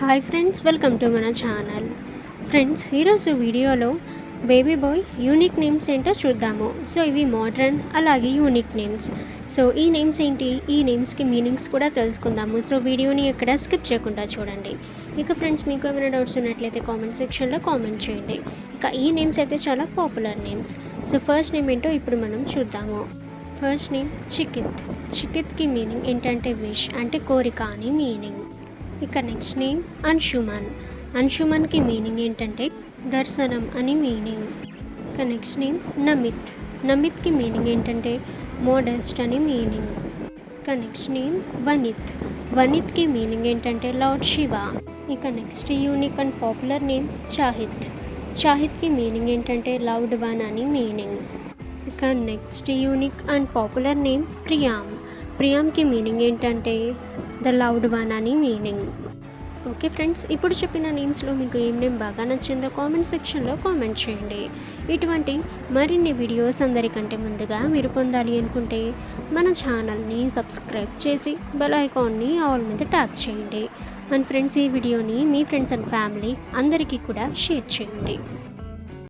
Hi friends welcome to మన channel friends ఈరోజు వీడియోలో బేబీ బాయ్ యూనిక్ నేమ్స్ ఏంటో చూద్దాము. సో ఇవి మోడ్రన్ అలాగే యూనిక్ నేమ్స్ సో ఈ నేమ్స్ ఏంటి? ఈ నేమ్స్కి మీనింగ్స్ కూడా తెలుసుకుందాము. సో వీడియోని ఎక్కడ స్కిప్ చేయకుండా చూడండి. ఇక ఫ్రెండ్స్ మీకు ఏమైనా డౌట్స్ ఉన్నట్లయితే కామెంట్ సెక్షన్లో కామెంట్ చేయండి. ఇక ఈ నేమ్స్ అయితే చాలా popular names so first name ఏంటో ఇప్పుడు మనం చూద్దాము. ఫస్ట్ నేమ్ చికిత్ చికిత్కి మీనింగ్ ఏంటంటే విష్ అంటే కోరిక అని మీనింగ్ ఇక నెక్స్ట్ నేమ్ అన్షుమన్ అన్షుమన్కి మీనింగ్ ఏంటంటే దర్శనం అని మీనింగ్ ఇక నెక్స్ట్ నేమ్ నమిత్ నమిత్కి మీనింగ్ ఏంటంటే మోడెస్ట్ అని మీనింగ్ ఇక నెక్స్ట్ నేమ్ వనిత్ వనిత్కి మీనింగ్ ఏంటంటే లార్డ్ శివ ఇక next unique and popular name Chahit చాహిత్కి meaning ఏంటంటే లౌడ్ వన్ అని మీనింగ్ ఇక next unique and popular name Priyam ప్రియామ్కి meaning ఏంటంటే ద లౌడ్ వన్ అని మీనింగ్. ఓకే ఫ్రెండ్స్ ఇప్పుడు చెప్పిన నేమ్స్లో మీకు ఏం నేమ్ బాగా నచ్చిందో కామెంట్ సెక్షన్లో కామెంట్ చేయండి. ఇటువంటి మరిన్ని వీడియోస్ అందరికంటే ముందుగా మీరు పొందాలి అనుకుంటే మన ఛానల్ని సబ్స్క్రైబ్ చేసి బెల్ ఐకాన్ని ఆల్ మీద ట్యాప్ చేయండి. అండ్ ఫ్రెండ్స్ ఈ వీడియోని మీ ఫ్రెండ్స్ అండ్ ఫ్యామిలీ అందరికీ కూడా షేర్ చేయండి.